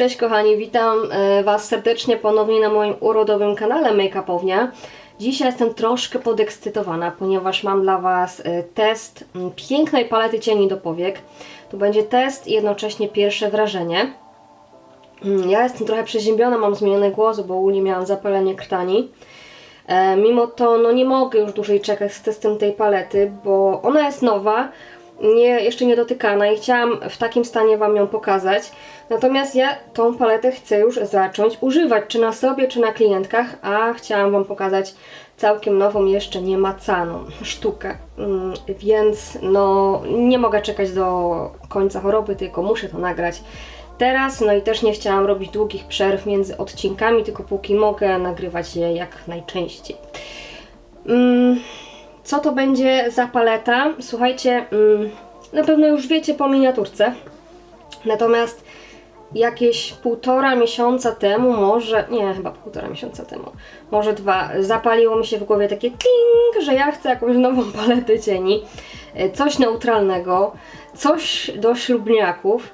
Cześć kochani, witam e, Was serdecznie ponownie na moim urodowym kanale Make-upownia. Dzisiaj jestem troszkę podekscytowana, ponieważ mam dla Was e, test pięknej palety cieni do powiek. To będzie test i jednocześnie pierwsze wrażenie. Mm, Ja jestem trochę przeziębiona, mam zmieniony głos, bo u miałam zapalenie krtani. E, Mimo to no nie mogę już dłużej czekać z testem tej palety, bo ona jest nowa, nie, jeszcze nie dotykana i chciałam w takim stanie Wam ją pokazać. Natomiast ja tą paletę chcę już zacząć używać, czy na sobie, czy na klientkach, a chciałam Wam pokazać całkiem nową, jeszcze niemacaną sztukę. Mm, Więc no nie mogę czekać do końca choroby, tylko muszę to nagrać teraz. No i też nie chciałam robić długich przerw między odcinkami, tylko póki mogę nagrywać je jak najczęściej. Mm, co to będzie za paleta? Słuchajcie, mm, na pewno już wiecie po miniaturce. Natomiast jakieś półtora miesiąca temu, może, nie, chyba półtora miesiąca temu, może dwa, zapaliło mi się w głowie takie kling, że ja chcę jakąś nową paletę cieni, e, coś neutralnego, coś do ślubniaków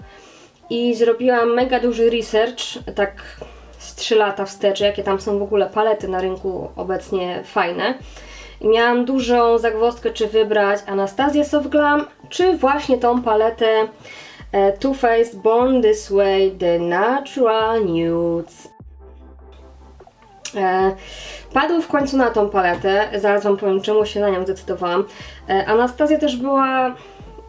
i zrobiłam mega duży research, tak z 3 lata wstecz, jakie tam są w ogóle palety na rynku obecnie fajne. Miałam dużą zagwozdkę, czy wybrać Anastazję Soft Glam, czy właśnie tą paletę e, Too Faced Born This Way The Natural Nudes. E, padł w końcu na tą paletę, zaraz Wam powiem czemu się na nią zdecydowałam. E, Anastazja też była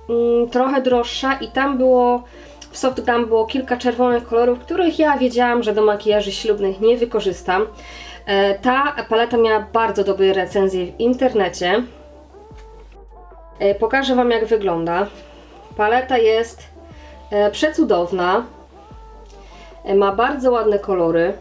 mm, trochę droższa i tam było w Soft Glam było kilka czerwonych kolorów, których ja wiedziałam, że do makijaży ślubnych nie wykorzystam. E, Ta paleta miała bardzo dobre recenzje w internecie. E, Pokażę Wam jak wygląda. Paleta jest e, przecudowna. Ma bardzo ładne kolory.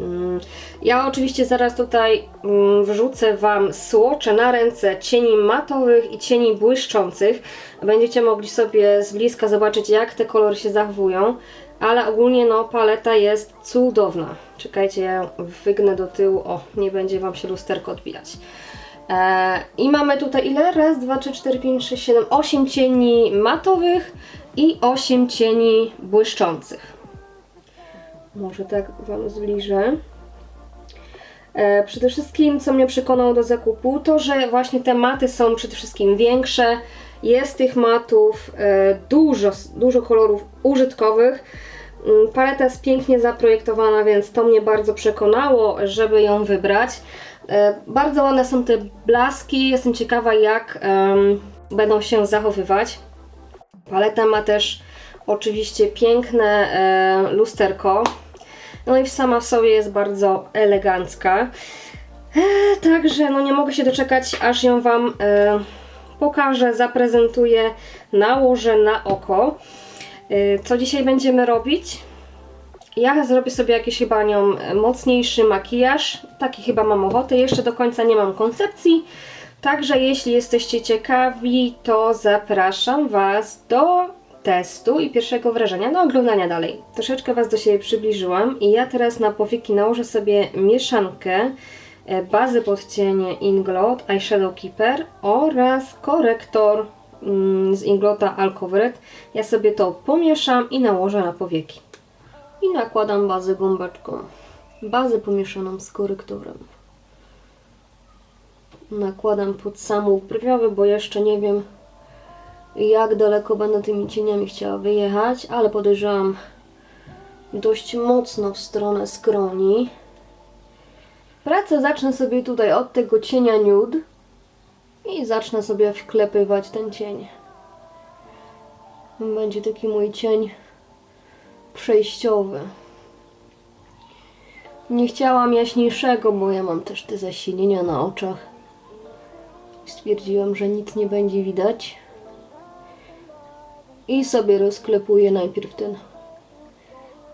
Mm, Ja oczywiście zaraz tutaj mm, wrzucę Wam słocze na ręce cieni matowych i cieni błyszczących. Będziecie mogli sobie z bliska zobaczyć jak te kolory się zachowują. Ale ogólnie no paleta jest cudowna. Czekajcie, ja ją wygnę do tyłu. O, nie będzie Wam się lusterko odbijać. E, I mamy tutaj ile? Raz, dwa, trzy, cztery, pięć, sześć, siedem, osiem cieni matowych i osiem cieni błyszczących. Może tak Wam zbliżę. E, przede wszystkim, co mnie przekonało do zakupu, to że właśnie te maty są przede wszystkim większe. Jest tych matów e, dużo, dużo kolorów użytkowych. Mm, Paleta jest pięknie zaprojektowana, więc to mnie bardzo przekonało, żeby ją wybrać. E, Bardzo ładne są te blaski. Jestem ciekawa, jak em, będą się zachowywać. Paleta ma też oczywiście piękne e, lusterko. No i sama w sobie jest bardzo elegancka. E, także no nie mogę się doczekać, aż ją Wam e, pokażę, zaprezentuję, nałożę na oko. E, co dzisiaj będziemy robić? Ja zrobię sobie jakiś chyba nią mocniejszy makijaż. Taki chyba mam ochotę. Jeszcze do końca nie mam koncepcji. Także jeśli jesteście ciekawi, to zapraszam Was do testu i pierwszego wrażenia, do oglądania dalej. Troszeczkę Was do siebie przybliżyłam i ja teraz na powieki nałożę sobie mieszankę e, bazy pod cienie Inglot Eyeshadow Keeper oraz korektor z Inglota Alcovered. Ja sobie to pomieszam i nałożę na powieki. I nakładam bazę gąbeczką. Bazę pomieszaną z korektorem. Nakładam pod samą brwiowy, bo jeszcze nie wiem jak daleko będę tymi cieniami chciała wyjechać, ale podejrzewam dość mocno w stronę skroni. Pracę zacznę sobie tutaj od tego cienia nude i zacznę sobie wklepywać ten cień. Będzie taki mój cień przejściowy. Nie chciałam jaśniejszego, bo ja mam też te zasinienia na oczach. Stwierdziłam, że nic nie będzie widać. I sobie rozklepuję najpierw ten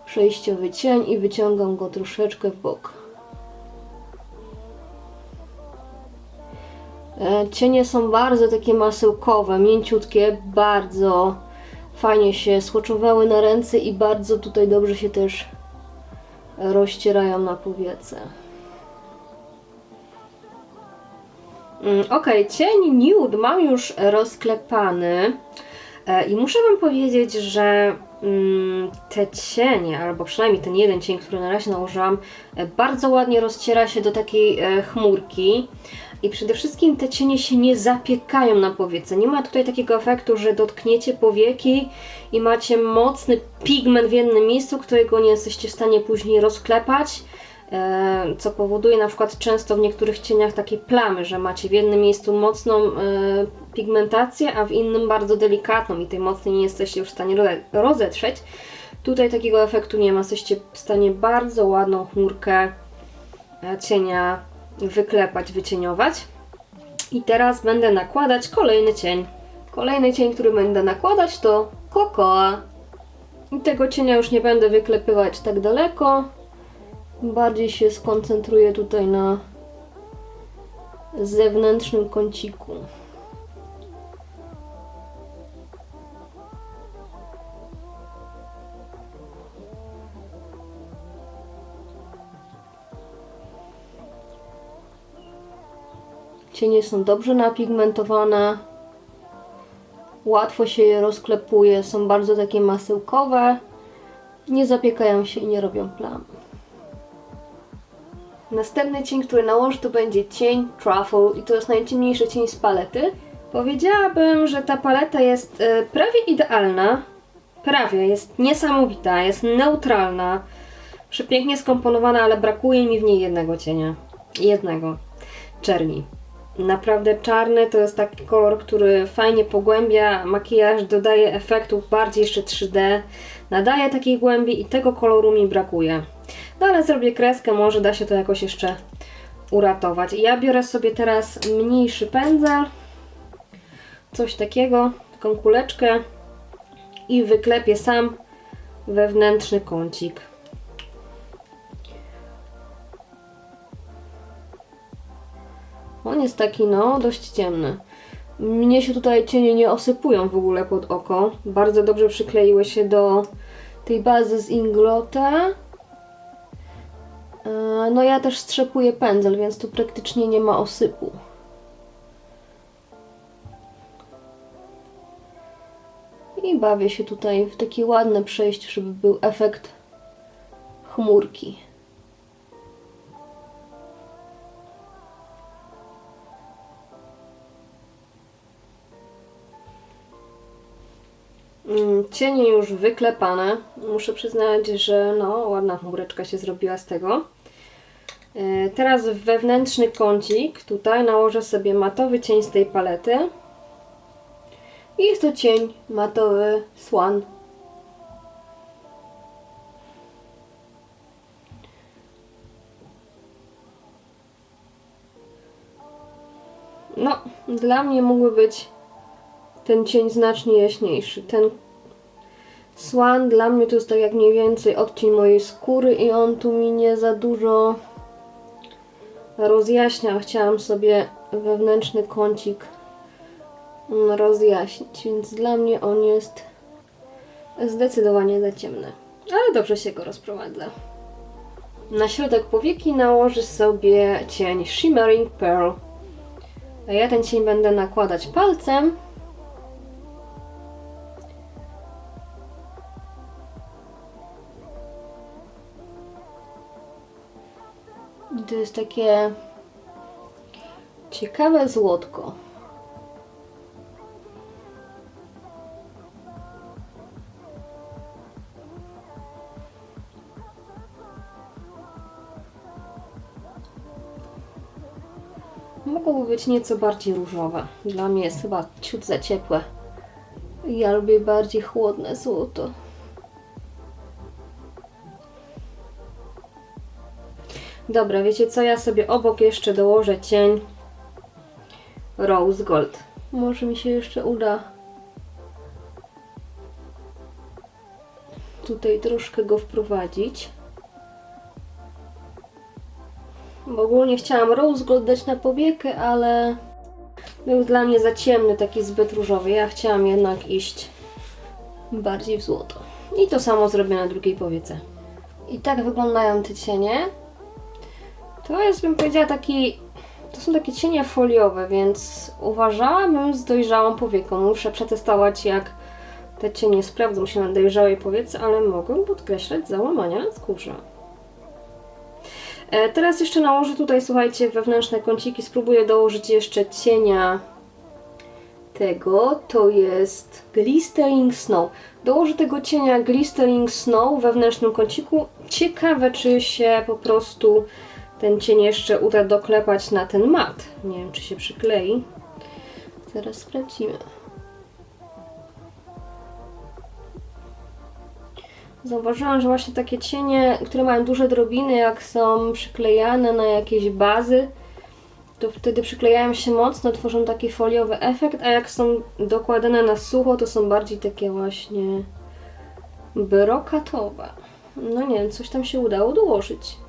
przejściowy cień i wyciągam go troszeczkę w bok. Cienie są bardzo takie masełkowe, mięciutkie, bardzo fajnie się słoczowały na ręce i bardzo tutaj dobrze się też rozcierają na powiece. Mm, Ok, cień nude mam już rozklepany. E, I muszę Wam powiedzieć, że te cienie, albo przynajmniej ten jeden cień, który na razie nałożyłam, e, bardzo ładnie rozciera się do takiej e, chmurki. I przede wszystkim te cienie się nie zapiekają na powiece. Nie ma tutaj takiego efektu, że dotkniecie powieki i macie mocny pigment w jednym miejscu, którego nie jesteście w stanie później rozklepać. E, co powoduje na przykład często w niektórych cieniach takie plamy, że macie w jednym miejscu mocną e, pigmentację, a w innym bardzo delikatną i tej mocnej nie jesteście już w stanie roze- rozetrzeć. Tutaj takiego efektu nie ma, jesteście w stanie bardzo ładną chmurkę e, cienia wyklepać, wycieniować. I teraz będę nakładać kolejny cień. Kolejny cień, który będę nakładać to kokoa. I tego cienia już nie będę wyklepywać tak daleko. Bardziej się skoncentruję tutaj na zewnętrznym kąciku. Cienie są dobrze napigmentowane. Łatwo się je rozklepuje, są bardzo takie masełkowe. Nie zapiekają się i nie robią plam. Następny cień, który nałożę, to będzie cień Truffle i to jest najciemniejszy cień z palety. Powiedziałabym, że ta paleta jest e, prawie idealna. Prawie, jest niesamowita, jest neutralna, przepięknie skomponowana, ale brakuje mi w niej jednego cienia. Jednego. Czerni. Naprawdę czarny to jest taki kolor, który fajnie pogłębia makijaż, dodaje efektów bardziej jeszcze 3D, nadaje takiej głębi i tego koloru mi brakuje. No ale zrobię kreskę, może da się to jakoś jeszcze uratować. Ja biorę sobie teraz mniejszy pędzel, coś takiego, taką kuleczkę i wyklepię sam wewnętrzny kącik. On jest taki, no, dość ciemny. Mnie się tutaj cienie nie osypują w ogóle pod oko. Bardzo dobrze przykleiły się do tej bazy z Inglota. E, No ja też strzepuję pędzel, więc tu praktycznie nie ma osypu. I bawię się tutaj w takie ładne przejście, żeby był efekt chmurki. Mm, Cienie już wyklepane. Muszę przyznać, że no, ładna chmureczka się zrobiła z tego. E, Teraz w wewnętrzny kącik tutaj nałożę sobie matowy cień z tej palety. I jest to cień matowy Swan. No, dla mnie mógłby być ten cień znacznie jaśniejszy. Ten Swan dla mnie to jest tak jak mniej więcej odcień mojej skóry i on tu mi nie za dużo rozjaśnia. Chciałam sobie wewnętrzny kącik mm, rozjaśnić, więc dla mnie on jest zdecydowanie za ciemny. Ale dobrze się go rozprowadza. Na środek powieki nałożę sobie cień Shimmering Pearl. Ja ten cień będę nakładać palcem. Jest takie ciekawe złotko. Mogłoby być nieco bardziej różowe. Dla mnie jest chyba ciut za ciepłe. Ja lubię bardziej chłodne złoto. Dobra, wiecie co? Ja sobie obok jeszcze dołożę cień Rose Gold. Może mi się jeszcze uda tutaj troszkę go wprowadzić. Bo ogólnie chciałam Rose Gold dać na powiekę, ale był dla mnie za ciemny, taki zbyt różowy. Ja chciałam jednak iść bardziej w złoto. I to samo zrobię na drugiej powiece. I tak wyglądają te cienie. To jest, bym powiedziała, taki. To są takie cienie foliowe, więc uważałabym z dojrzałą powieką. Muszę przetestować, jak te cienie sprawdzą się na dojrzałej powietrze, ale mogą podkreślać załamania skórze. E, Teraz jeszcze nałożę tutaj, słuchajcie, wewnętrzne kąciki. Spróbuję dołożyć jeszcze cienia tego. To jest Glistering Snow. Dołożę tego cienia Glistering Snow w wewnętrznym kąciku. Ciekawe, czy się po prostu ten cień jeszcze uda doklepać na ten mat. Nie wiem, czy się przyklei. Zaraz sprawdzimy. Zauważyłam, że właśnie takie cienie, które mają duże drobiny, jak są przyklejane na jakieś bazy, to wtedy przyklejają się mocno, tworzą taki foliowy efekt, a jak są dokładane na sucho, to są bardziej takie właśnie brokatowe. No nie wiem, coś tam się udało dołożyć.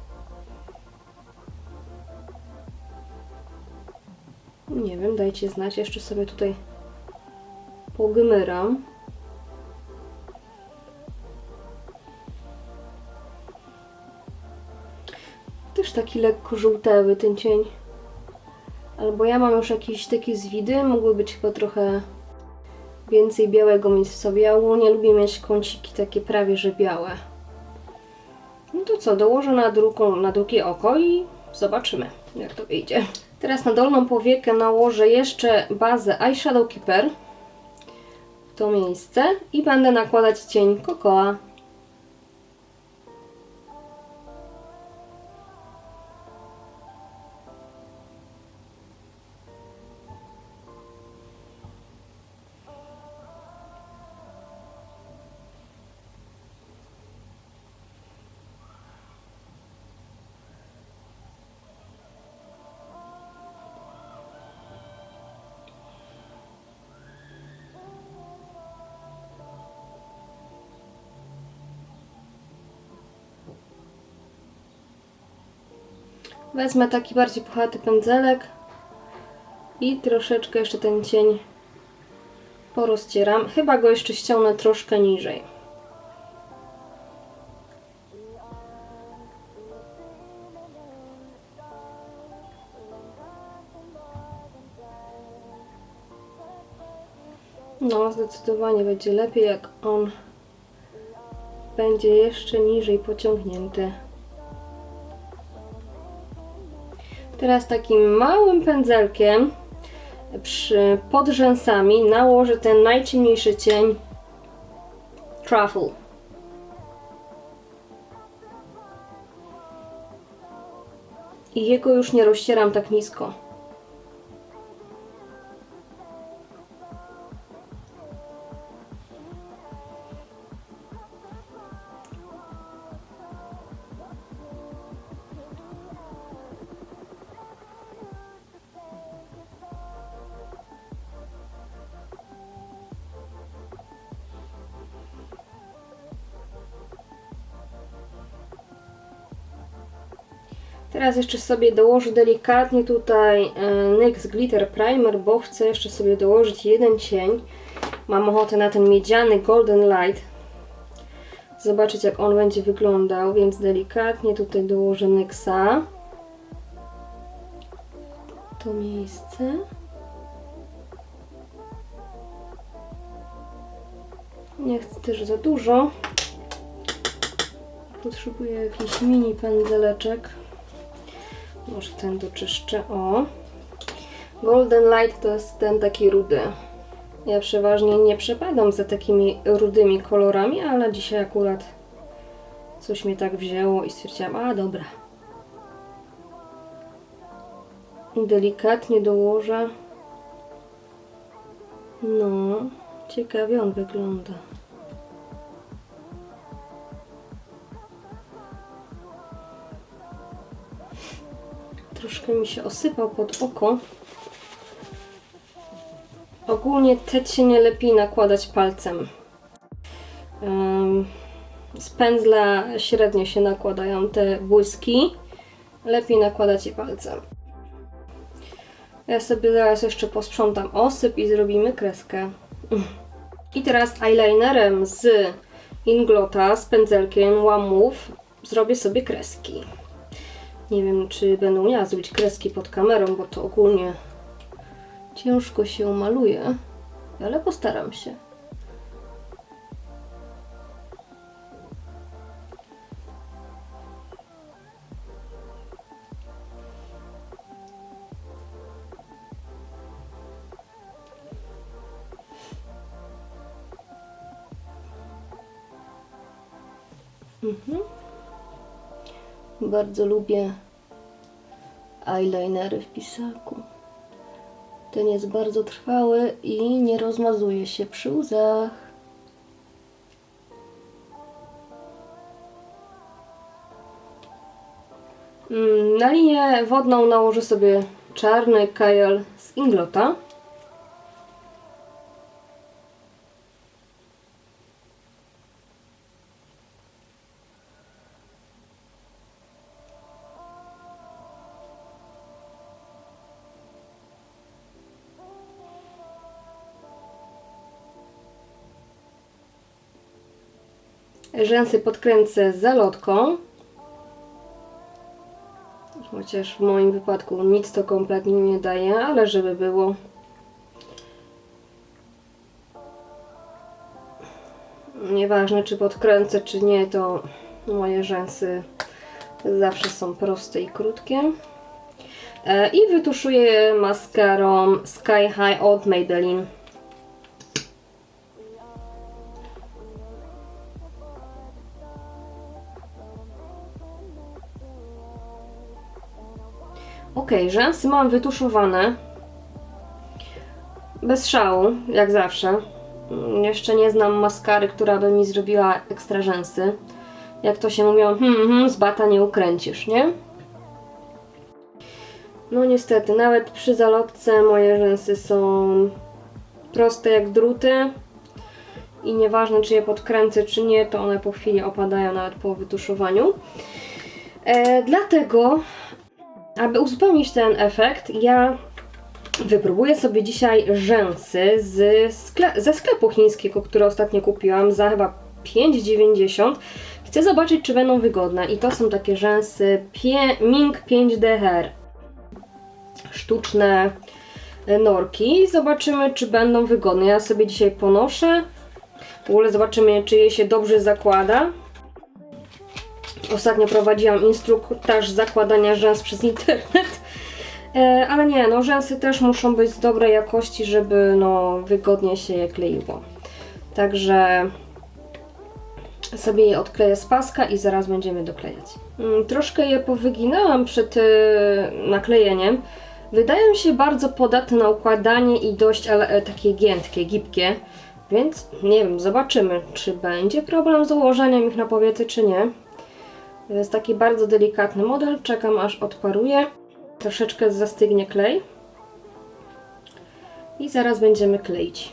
Nie wiem, dajcie znać, jeszcze sobie tutaj pogmyram. Też taki lekko żółtawy ten cień. Albo ja mam już jakieś takie zwidy, mogły być chyba trochę więcej białego mieć w sobie. Ja ogólnie lubię mieć kąciki takie prawie że białe. No to co, dołożę na drugie oko i zobaczymy jak to wyjdzie. Teraz na dolną powiekę nałożę jeszcze bazę Eyeshadow Keeper w to miejsce i będę nakładać cień kokoa. Wezmę taki bardziej puchaty pędzelek i troszeczkę jeszcze ten cień porozcieram. Chyba go jeszcze ściągnę troszkę niżej. No, zdecydowanie będzie lepiej, jak on będzie jeszcze niżej pociągnięty. Teraz takim małym pędzelkiem przy, pod rzęsami nałożę ten najciemniejszy cień Truffle. I jego już nie rozcieram tak nisko. Teraz jeszcze sobie dołożę delikatnie tutaj e, NYX Glitter Primer, bo chcę jeszcze sobie dołożyć jeden cień. Mam ochotę na ten miedziany Golden Light. Zobaczyć jak on będzie wyglądał, więc delikatnie tutaj dołożę NYXa. To miejsce. Nie chcę też za dużo. Potrzebuję jakiś mini pędzeleczek. Może ten doczyszczę. O. Golden Light to jest ten taki rudy. Ja przeważnie nie przepadam za takimi rudymi kolorami, ale dzisiaj akurat coś mnie tak wzięło i stwierdziłam, a dobra. Delikatnie dołożę. No, ciekawie on wygląda. Troszkę mi się osypał pod oko. Ogólnie te cienie lepiej nakładać palcem. Z pędzla średnio się nakładają te błyski. Lepiej nakładać je palcem. Ja sobie zaraz jeszcze posprzątam osyp i zrobimy kreskę. I teraz eyelinerem z Inglota, z pędzelkiem Move zrobię sobie kreski. Nie wiem, czy będę umiała zrobić kreski pod kamerą, bo to ogólnie ciężko się maluje, ale postaram się. Mhm. Bardzo lubię eyelinery w pisaku. Ten jest bardzo trwały i nie rozmazuje się przy łzach. Mm, Na linię wodną nałożę sobie czarny kajal z Inglota. Rzęsy podkręcę zalotką. Chociaż w moim wypadku nic to kompletnie nie daje, ale żeby było. Nieważne czy podkręcę czy nie, to moje rzęsy zawsze są proste i krótkie. E, I wytuszuję maskarą Sky High od Maybelline. Ok, rzęsy mam wytuszowane. Bez szału, jak zawsze. Mm, Jeszcze nie znam maskary, która by mi zrobiła ekstra rzęsy. Jak to się mówią, hmm, hmm, z bata nie ukręcisz, nie? No niestety, nawet przy zalotce moje rzęsy są proste jak druty. I nieważne czy je podkręcę czy nie, to one po chwili opadają nawet po wytuszowaniu. E, dlatego aby uzupełnić ten efekt, ja wypróbuję sobie dzisiaj rzęsy z skle ze sklepu chińskiego, które ostatnio kupiłam za chyba 5,90. Chcę zobaczyć, czy będą wygodne. I to są takie rzęsy Ming 5D Hair. Sztuczne norki. Zobaczymy, czy będą wygodne. Ja sobie dzisiaj ponoszę. W ogóle zobaczymy, czy je się dobrze zakłada. Ostatnio prowadziłam instruktaż zakładania rzęs przez internet. E, ale nie, no rzęsy też muszą być z dobrej jakości, żeby no wygodnie się je kleiło. Także sobie je odkleję z paska i zaraz będziemy doklejać. Mm, Troszkę je powyginałam przed e, naklejeniem. Wydają się bardzo podatne na układanie i dość ale, e, takie giętkie, gibkie. Więc nie wiem, zobaczymy, czy będzie problem z ułożeniem ich na powiece, czy nie. To jest taki bardzo delikatny model. Czekam aż odparuje. Troszeczkę zastygnie klej. I zaraz będziemy kleić.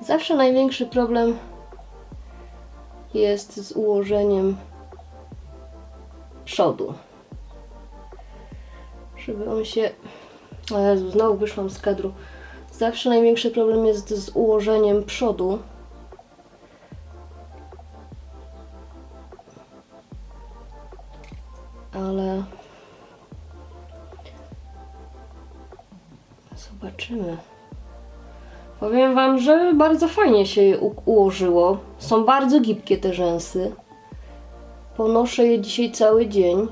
Zawsze największy problem jest z ułożeniem przodu. Żeby on się Jezu, znowu wyszłam z kadru. Zawsze największy problem jest z ułożeniem przodu. Ale zobaczymy. Powiem Wam, że bardzo fajnie się je ułożyło. Są bardzo gibkie te rzęsy. Ponoszę je dzisiaj cały dzień.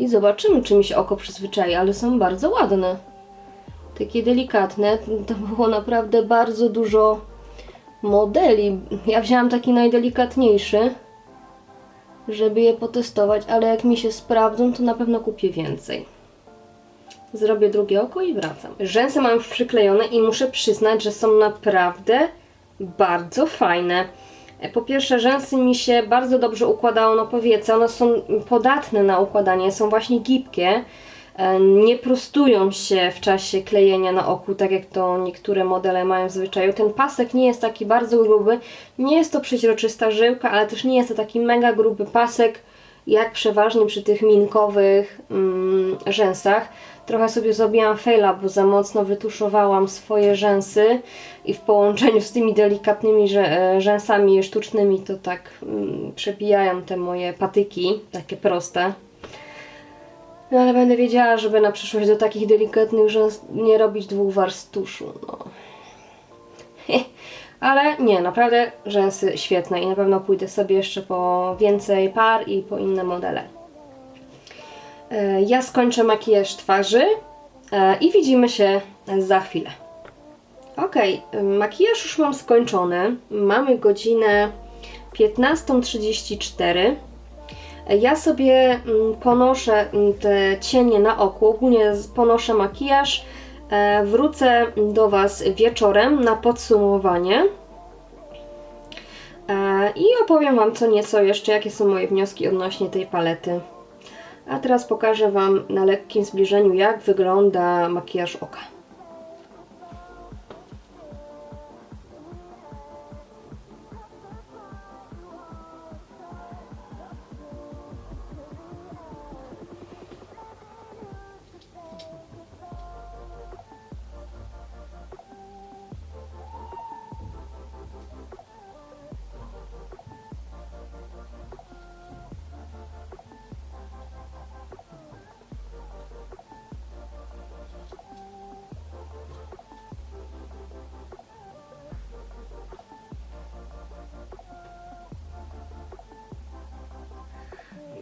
I zobaczymy, czy mi się oko przyzwyczai, ale są bardzo ładne. Takie delikatne. To było naprawdę bardzo dużo modeli. Ja wzięłam taki najdelikatniejszy, żeby je potestować, ale jak mi się sprawdzą, to na pewno kupię więcej. Zrobię drugie oko i wracam. Rzęsy mam już przyklejone i muszę przyznać, że są naprawdę bardzo fajne. Po pierwsze, rzęsy mi się bardzo dobrze układało na powiece. One są podatne na układanie, są właśnie gibkie. E, Nie prostują się w czasie klejenia na oku, tak jak to niektóre modele mają w zwyczaju. Ten pasek nie jest taki bardzo gruby, nie jest to przeźroczysta żyłka, ale też nie jest to taki mega gruby pasek, jak przeważnie przy tych minkowych mm, rzęsach. Trochę sobie zrobiłam faila, bo za mocno wytuszowałam swoje rzęsy i w połączeniu z tymi delikatnymi e, rzęsami sztucznymi to tak mm, przebijają te moje patyki, takie proste. No ale będę wiedziała, żeby na przyszłość do takich delikatnych rzęs nie robić dwóch warstw tuszu. No. Ale nie, naprawdę rzęsy świetne i na pewno pójdę sobie jeszcze po więcej par i po inne modele. E, Ja skończę makijaż twarzy e, i widzimy się za chwilę. Ok, makijaż już mam skończony. Mamy godzinę 15.34. Ja sobie mm, ponoszę mm, te cienie na oku, ogólnie ponoszę makijaż. E, Wrócę do Was wieczorem na podsumowanie. E, I opowiem Wam co nieco jeszcze, jakie są moje wnioski odnośnie tej palety. A teraz pokażę Wam na lekkim zbliżeniu, jak wygląda makijaż oka.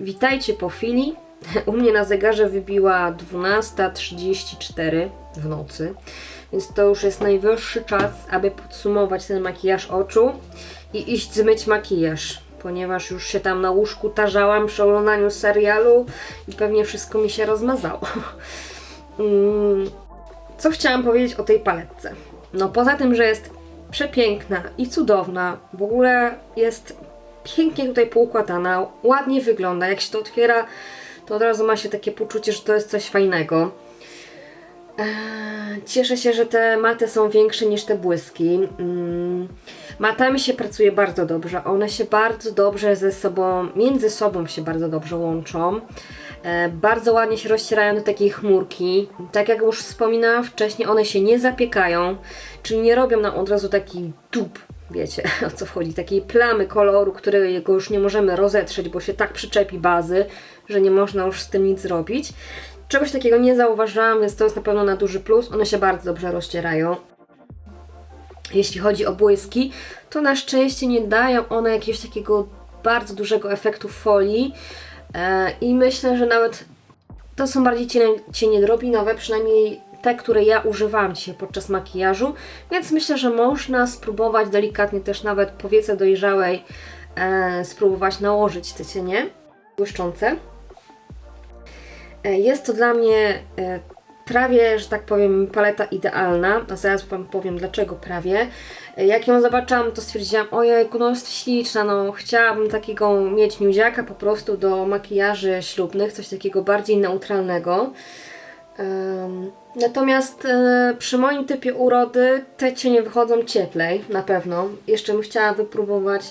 Witajcie po chwili. U mnie na zegarze wybiła 12.34 w nocy, więc to już jest najwyższy czas, aby podsumować ten makijaż oczu i iść zmyć makijaż, ponieważ już się tam na łóżku tarzałam przy oglądaniu serialu i pewnie wszystko mi się rozmazało. Mm, Co chciałam powiedzieć o tej paletce? No poza tym, że jest przepiękna i cudowna, w ogóle jest pięknie tutaj poukładana, ładnie wygląda. Jak się to otwiera, to od razu ma się takie poczucie, że to jest coś fajnego. Eee, Cieszę się, że te maty są większe niż te błyski. Mm, Matami się pracuje bardzo dobrze. One się bardzo dobrze ze sobą, między sobą się bardzo dobrze łączą. E, Bardzo ładnie się rozcierają do takiej chmurki. Tak jak już wspominałam wcześniej, one się nie zapiekają, czyli nie robią nam od razu taki dup, wiecie o co chodzi, takiej plamy koloru, którego już nie możemy rozetrzeć, bo się tak przyczepi bazy, że nie można już z tym nic zrobić. Czegoś takiego nie zauważyłam, więc to jest na pewno na duży plus. One się bardzo dobrze rozcierają. Jeśli chodzi o błyski, to na szczęście nie dają one jakiegoś takiego bardzo dużego efektu folii e, i myślę, że nawet to są bardziej cienie, cienie drobinowe, przynajmniej te, które ja używałam dzisiaj podczas makijażu, więc myślę, że można spróbować delikatnie też nawet po wiece dojrzałej e, spróbować nałożyć te cienie błyszczące. E, Jest to dla mnie e, prawie, że tak powiem, paleta idealna. A zaraz Wam powiem dlaczego prawie. E, Jak ją zobaczyłam, to stwierdziłam, ojej, no jest śliczna, no chciałabym takiego mieć miuziaka po prostu do makijaży ślubnych, coś takiego bardziej neutralnego. Natomiast e, przy moim typie urody te cienie wychodzą cieplej, na pewno. Jeszcze bym chciała wypróbować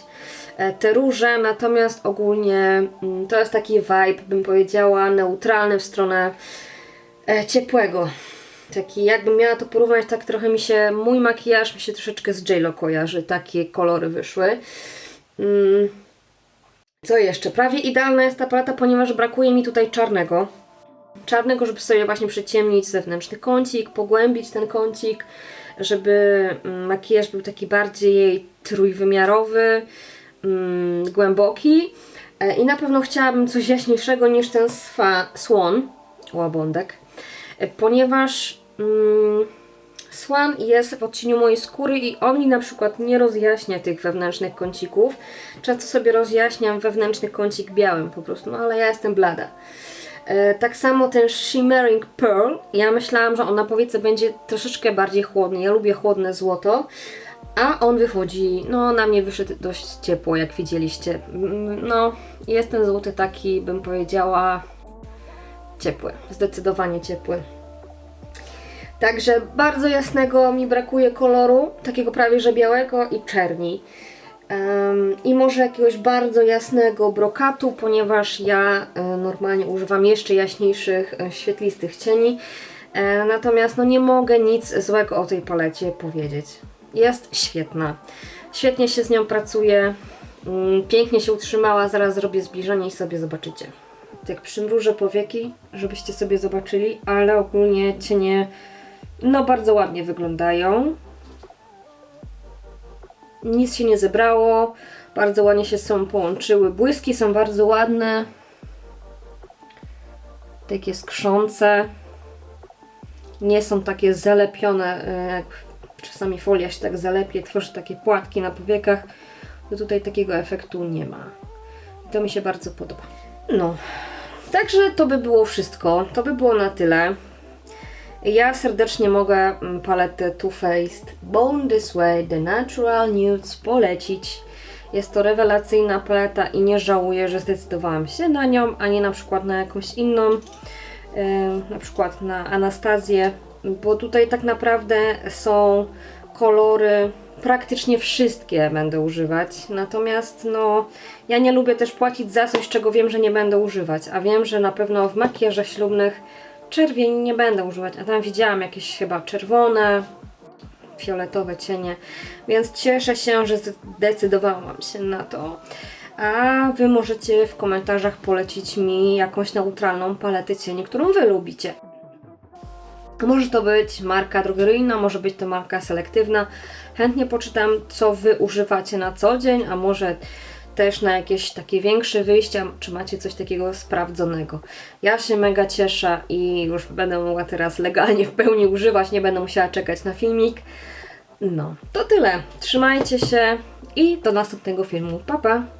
e, te róże, natomiast ogólnie mm, to jest taki vibe, bym powiedziała, neutralny w stronę e, ciepłego. Taki, jakbym miała to porównać, tak trochę mi się, mój makijaż mi się troszeczkę z J-Lo kojarzy, takie kolory wyszły. Mm. Co jeszcze? Prawie idealna jest ta paleta, ponieważ brakuje mi tutaj czarnego czarnego, żeby sobie właśnie przyciemnić zewnętrzny kącik, pogłębić ten kącik, żeby mm, makijaż był taki bardziej trójwymiarowy, mm, głęboki. E, I na pewno chciałabym coś jaśniejszego niż ten swa, słon, łabądek, e, ponieważ mm, słon jest w odcieniu mojej skóry i on mi na przykład nie rozjaśnia tych wewnętrznych kącików. Często sobie rozjaśniam wewnętrzny kącik białym po prostu, no ale ja jestem blada. E, Tak samo ten Shimmering Pearl. Ja myślałam, że on na powiece będzie troszeczkę bardziej chłodny. Ja lubię chłodne złoto. A on wychodzi, no na mnie wyszedł dość ciepło, jak widzieliście. Mm, No, jest ten złoty taki, bym powiedziała, ciepły. Zdecydowanie ciepły. Także bardzo jasnego mi brakuje koloru, takiego prawie że białego i czerni. I może jakiegoś bardzo jasnego brokatu, ponieważ ja e, normalnie używam jeszcze jaśniejszych, e, świetlistych cieni. E, Natomiast no nie mogę nic złego o tej palecie powiedzieć. Jest świetna. Świetnie się z nią pracuje. Mm, Pięknie się utrzymała. Zaraz zrobię zbliżenie i sobie zobaczycie. Tak przymrużę powieki, żebyście sobie zobaczyli, ale ogólnie cienie no bardzo ładnie wyglądają. Nic się nie zebrało. Bardzo ładnie się z połączyły. Błyski są bardzo ładne. takie skrzące. Nie są takie zalepione, e, jak czasami folia się tak zalepie, tworzy takie płatki na powiekach. To tutaj takiego efektu nie ma. I to mi się bardzo podoba. No, także to by było wszystko. To by było na tyle. Ja serdecznie mogę mm, paletę Too Faced Born This Way The Natural Nudes polecić. Jest to rewelacyjna paleta i nie żałuję, że zdecydowałam się na nią, a nie na przykład na jakąś inną, na przykład na Anastazję, bo tutaj tak naprawdę są kolory, praktycznie wszystkie będę używać, natomiast no ja nie lubię też płacić za coś, czego wiem, że nie będę używać, a wiem, że na pewno w makijażach ślubnych czerwieni nie będę używać, a tam widziałam jakieś chyba czerwone, fioletowe cienie, więc cieszę się, że zdecydowałam się na to. A Wy możecie w komentarzach polecić mi jakąś neutralną paletę cieni, którą Wy lubicie. Może to być marka drogeryjna, może być to marka selektywna. Chętnie poczytam, co Wy używacie na co dzień, a może też na jakieś takie większe wyjścia, czy macie coś takiego sprawdzonego. Ja się mega cieszę i już będę mogła teraz legalnie w pełni używać, nie będę musiała czekać na filmik. No, to tyle. Trzymajcie się i do następnego filmu. Pa, pa!